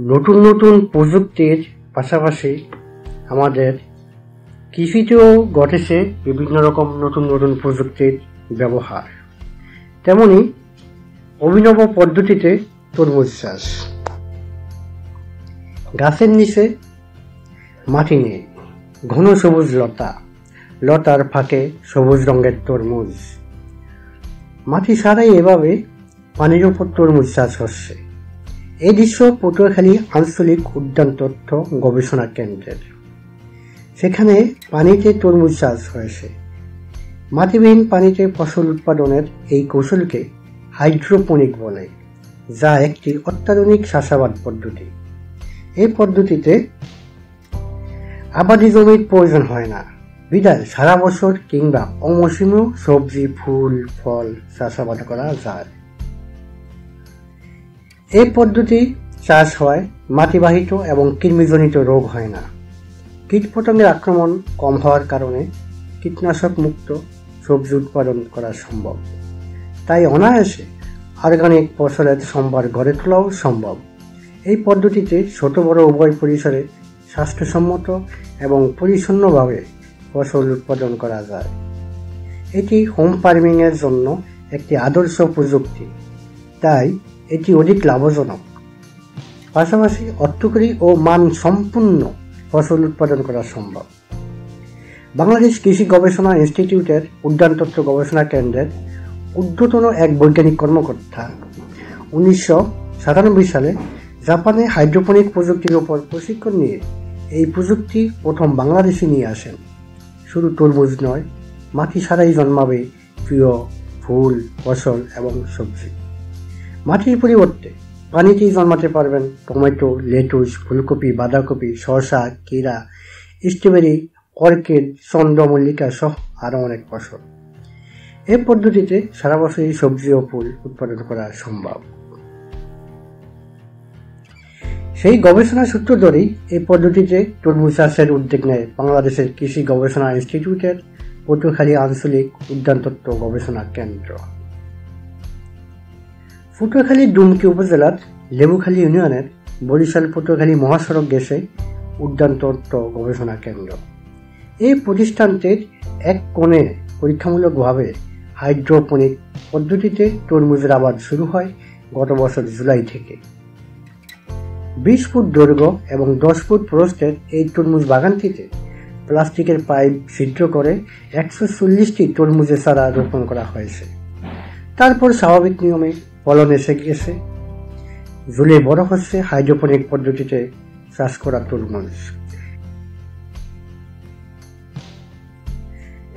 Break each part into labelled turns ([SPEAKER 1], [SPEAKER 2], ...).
[SPEAKER 1] নতুন নতুন প্রযুক্তির পাশাপাশি আমাদের কৃষিতেও ঘটেছে বিভিন্ন রকম নতুন নতুন প্রযুক্তির ব্যবহার। তেমনি অভিনব পদ্ধতিতে তরমুজ চাষ। গাছের নিচে মাটি নেই, ঘন সবুজ লতা, লতার ফাঁকে সবুজ রঙের তরমুজ। মাটি ছাড়াই এভাবে পানির উপর তরমুজ চাষ হচ্ছে। এই দৃশ্য পটুয়াখালী আঞ্চলিক উদ্যান তথ্য গবেষণা কেন্দ্রের। সেখানে পানিতে তরমুজ চাষ হয়েছে। মাটিবিহীন পানিতে ফসল উৎপাদনের এই কৌশলকে হাইড্রোপনিক বলে, যা একটি অত্যাধুনিক চাষাবাদ পদ্ধতি। এই পদ্ধতিতে আবাদি জমির প্রয়োজন হয় না। বিদায়, সারা বছর কিংবা অমৌসুমেও সবজি, ফুল, ফল চাষাবাদ করা যায়। এই পদ্ধতি চাষ হয় মাটিবাহিত এবং কৃমিজনিত রোগ হয় না। কীটপতঙ্গের আক্রমণ কম হওয়ার কারণে কীটনাশক মুক্ত সবজি উৎপাদন করা সম্ভব। তাই অনায়াসে অর্গানিক ফসলের সম্ভার গড়ে তোলাও সম্ভব। এই পদ্ধতিতে ছোট বড় উভয় পরিসরে স্বাস্থ্যসম্মত এবং পরিচ্ছন্নভাবে ফসল উৎপাদন করা যায়। এটি হোম ফার্মিংয়ের জন্য একটি আদর্শ প্রযুক্তি। তাই এটি অধিক লাভজনক। পাশাপাশি অর্থকরী ও মান সম্পূর্ণ ফসল উৎপাদন করা সম্ভব। বাংলাদেশ কৃষি গবেষণা ইনস্টিটিউটের উদ্যান তত্ত্ব গবেষণা কেন্দ্রের ঊর্ধ্বতন এক বৈজ্ঞানিক কর্মকর্তা। উনিশশো সাতানব্বই সালে জাপানে হাইড্রোপনিক প্রযুক্তির ওপর প্রশিক্ষণ নিয়ে এই প্রযুক্তি প্রথম বাংলাদেশে নিয়ে আসেন। শুধু তরমুজ নয়, মাটি ছাড়াই জন্মাবে প্রিয় ফুল, ফসল এবং সবজি। মাটির পরিবর্তে পানিতেই জন্মাতে পারবেন? টমেটো, লেটুস, ফুলকপি, বাঁধাকপি, শসা, কেরা, স্ট্রবেরি, অর্কিড চন্দ্রমল্লিকা সহ আরও অনেক ফসল। এই পদ্ধতিতে সারা বছরই সবজি ও ফুল উৎপাদন করা সম্ভব। সেই গবেষণা সূত্র ধরেই এই পদ্ধতিতে তরমুজ চাষের উদ্যোগ নেয় বাংলাদেশের কৃষি গবেষণা ইনস্টিটিউটের পটুয়াখালী আঞ্চলিক উদ্যানতত্ত্ব গবেষণা কেন্দ্র। পটুয়াখালী ডুমকি উপজেলার লেবুখালী ইউনিয়নের বরিশাল পটুয়াখালী মহাসড়ক গেছে উদ্যানতত্ত্ব গবেষণা কেন্দ্র। এই প্রতিষ্ঠানটির এক কোণে পরীক্ষামূলকভাবে হাইড্রোপনিক পদ্ধতিতে তরমুজের আবাদ শুরু হয় গত বছর জুলাই থেকে। বিশ ফুট দৈর্ঘ্য এবং দশ ফুট প্রস্থের এই তরমুজ বাগানটিতে প্লাস্টিকের পাইপ ছিদ্র করে একশো চল্লিশটি তরমুজের চারা রোপণ করা হয়েছে। তারপর স্বাভাবিক নিয়মে ফলন এসে গিয়েছে। ঝুলে বড় হচ্ছে হাইড্রোপনিক পদ্ধতিতে চাষ করা তরমুজ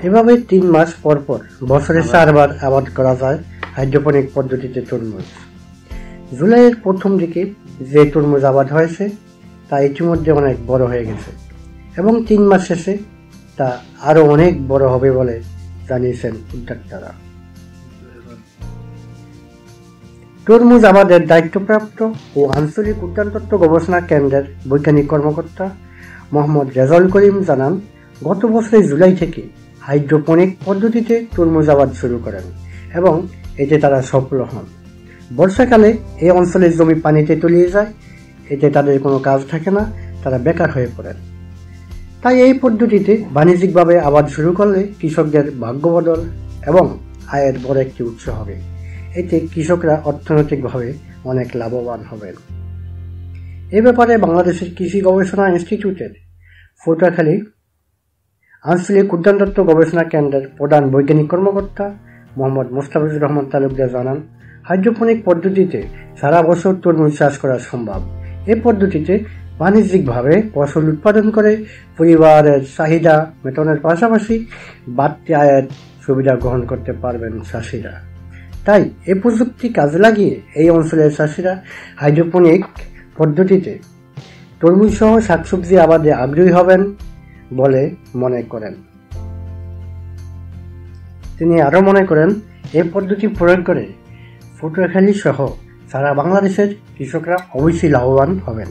[SPEAKER 1] এভাবে তিন মাস পর পর বছরে চারবার আবাদ করা যায় হাইড্রোপনিক পদ্ধতিতে তরমুজ। জুলাইয়ের প্রথম দিকে যে তরমুজ আবাদ হয়েছে তা ইতিমধ্যে অনেক বড় হয়ে গেছে এবং তিন মাস শেষে তা আরও অনেক বড় হবে বলে জানিয়েছেন উদ্যোক্তারা। তরমুজ আবাদের দায়িত্বপ্রাপ্ত ও আঞ্চলিক উদ্যানতত্ত্ব গবেষণা কেন্দ্রের বৈজ্ঞানিক কর্মকর্তা মোহাম্মদ রেজাউল করিম জানান, গত বছরের জুলাই থেকে হাইড্রোপনিক পদ্ধতিতে তরমুজ আবাদ শুরু করেন এবং এতে তারা সফল হন। বর্ষাকালে এই অঞ্চলের জমি পানিতে তলিয়ে যায়, এতে তাদের কোনো কাজ থাকে না, তারা বেকার হয়ে পড়েন। তাই এই পদ্ধতিতে বাণিজ্যিকভাবে আবাদ শুরু করলে কৃষকদের ভাগ্যবদল এবং আয়ের বড় একটি উৎস হবে। এতে কৃষকরা অর্থনৈতিকভাবে অনেক লাভবান হবেন। এ ব্যাপারে বাংলাদেশের কৃষি গবেষণা ইনস্টিটিউটের ফোটাখালী আঞ্চলিক উদ্যানতত্ত্ব গবেষণা কেন্দ্রের প্রধান বৈজ্ঞানিক কর্মকর্তা মোহাম্মদ মোস্তাফিজুর রহমান তালুকদার জানান, হাইড্রোপনিক পদ্ধতিতে সারা বছর তরমুজ চাষ করা সম্ভব। এ পদ্ধতিতে বাণিজ্যিকভাবে ফসল উৎপাদন করে পরিবারের চাহিদা মেটানোর পাশাপাশি বাড়তি আয়ের সুবিধা গ্রহণ করতে পারবেন চাষিরা। তাই এ প্রযুক্তি কাজে লাগিয়ে এই অঞ্চলের চাষিরা হাইড্রোপনিক পদ্ধতিতে তরমুজ সহ শাকসবজি আবাদে আগ্রহী হবেন বলে মনে করেন। তিনি আরও মনে করেন এই পদ্ধতি প্রয়োগ করে পটুয়াখালী সহ সারা বাংলাদেশের কৃষকরা অবশ্যই লাভবান হবেন।